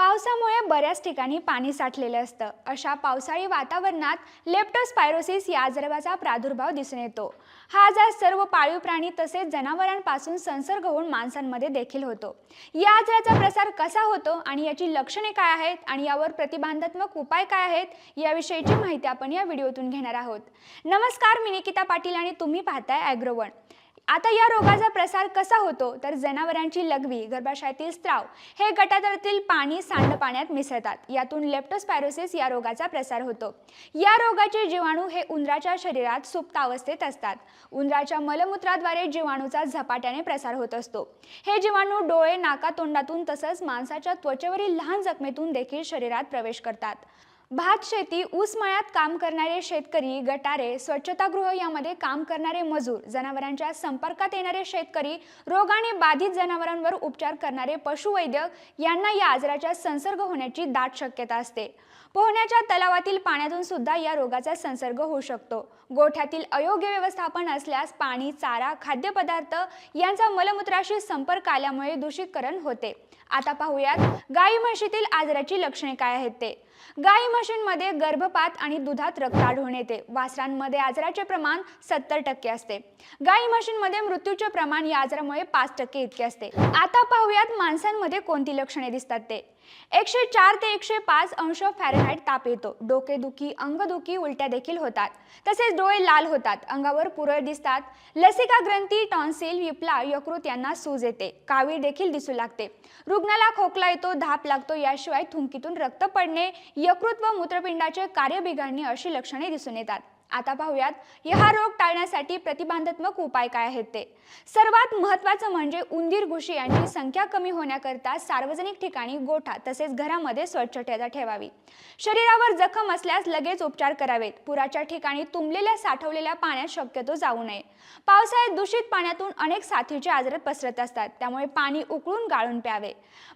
पावसामुळे बऱ्याच ठिकाणी पाणी साठलेलं असतं. अशा पावसाळी वातावरणात लेप्टोस्पायरोसिस या आजाराचा प्रादुर्भाव दिसून येतो. हा आजार सर्व पाळीव प्राणी तसेच जनावरांपासून संसर्ग होऊन माणसांमध्ये देखील होतो. या आजाराचा प्रसार कसा होतो आणि याची लक्षणे काय आहेत आणि यावर प्रतिबंधात्मक उपाय काय आहेत याविषयीची माहिती आपण या व्हिडिओतून घेणार आहोत. नमस्कार मी निकिता पाटील आणि तुम्ही पाहताय ॲग्रोवन आता या रोगाचा प्रसार कसा होतो? तर जनावरांची लघवी गर्भाशयातील स्त्राव हे गटातरातील पाणी सांडपाण्यात मिसळतात. यातून लेप्टोस्पायरोसिस या रोगाचा प्रसार होतो. या रोगाचे जीवाणू हे उंदराच्या शरीरात सुप्त अवस्थेत असतात. उंदराच्या मलमूत्राद्वारे जीवाणूचा झपाट्याने प्रसार होत असतो. हे जीवाणू डोळे नाका तोंडातून तसंच माणसाच्या त्वचेवरील लहान जखमेतून देखील शरीरात प्रवेश करतात. भात शेती ऊसमळ्यात काम करणारे शेतकरी गटारे स्वच्छतागृह यामध्ये काम करणारे मजूर जनावरांच्या संपर्कात येणारे शेतकरी रोगाने बाधित जनावरांवर उपचार करणारे पशुवैद्यक यांना या आजाराचा संसर्ग होण्याची दाट शक्यता असते. पोहण्याच्या तलावातील पाण्यातून सुद्धा या रोगाचा संसर्ग होऊ शकतो. गोठ्यातील अयोग्य व्यवस्थापन असल्यास पाणी चारा खाद्यपदार्थ यांचा मलमूत्राशी संपर्क आल्यामुळे दूषितकरण होते. आता पाहूयात गाई म्हशीतील आजाराची लक्षणे काय आहेत ते? गाई म्हशींमध्ये गर्भपात आणि दुधात रक्त आढळून येते. वासरांमध्ये आजाराचे प्रमाण सत्तर टक्के असते. गाई म्हशींमध्ये मृत्यूचे प्रमाण या आजारामुळे पाच टक्के इतके असते. आता पाहूयात माणसांमध्ये कोणती लक्षणे दिसतात ते. एकशे चार ते एकशे पाच अंश फॅरेनहाईट ताप येतो. डोकेदुखी अंगदुखी उलट्या देखील होतात. तसेच डोळे लाल होतात. अंगावर पुरळ दिसतात. लसिका ग्रंथी टॉन्सिल विपला यकृत यांना सूज येते. कावीळ देखील दिसू लागते. रुग्णाला खोकला येतो धाप लागतो याशिवाय थुंकीतून रक्त पडणे यकृत व मूत्रपिंडाचे कार्य बिघडणे अशी लक्षणे दिसून येतात. आता पाहूयात हा रोग टाळण्यासाठी प्रतिबंधात्मक उपाय काय आहेत ते? सर्वात महत्वाचं म्हणजे उंदीर घुशी यांची संख्या कमी होण्याकरता सार्वजनिक ठिकाणी गोठा तसेच घरामध्ये स्वच्छता ठेवावी. शरीरावर जखम असल्यास लगेच उपचार करावेत. पुराच्या ठिकाणी तुंबलेल्या साठवलेल्या पाण्यात शक्यतो जाऊ नये. पावसाळ्यात दूषित पाण्यातून अनेक साथीचे आजार पसरत असतात. त्यामुळे पाणी उकळून गाळून प्यावे.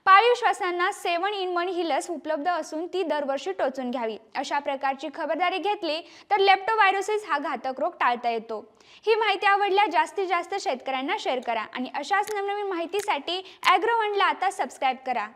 पाळीव श्वासांना सेवन इन वन ही लस उपलब्ध असून ती दरवर्षी टोचून घ्यावी. अशा प्रकारची खबरदारी घेतली तर व्हायरसेस हा घातक रोग टाळता येतो. ही माहिती आवडल्या जास्तीत जास्त शेतकऱ्यांना शेअर करा आणि अशाच नवनवीन माहितीसाठी ॲग्रोवनला आता सबस्क्राईब करा.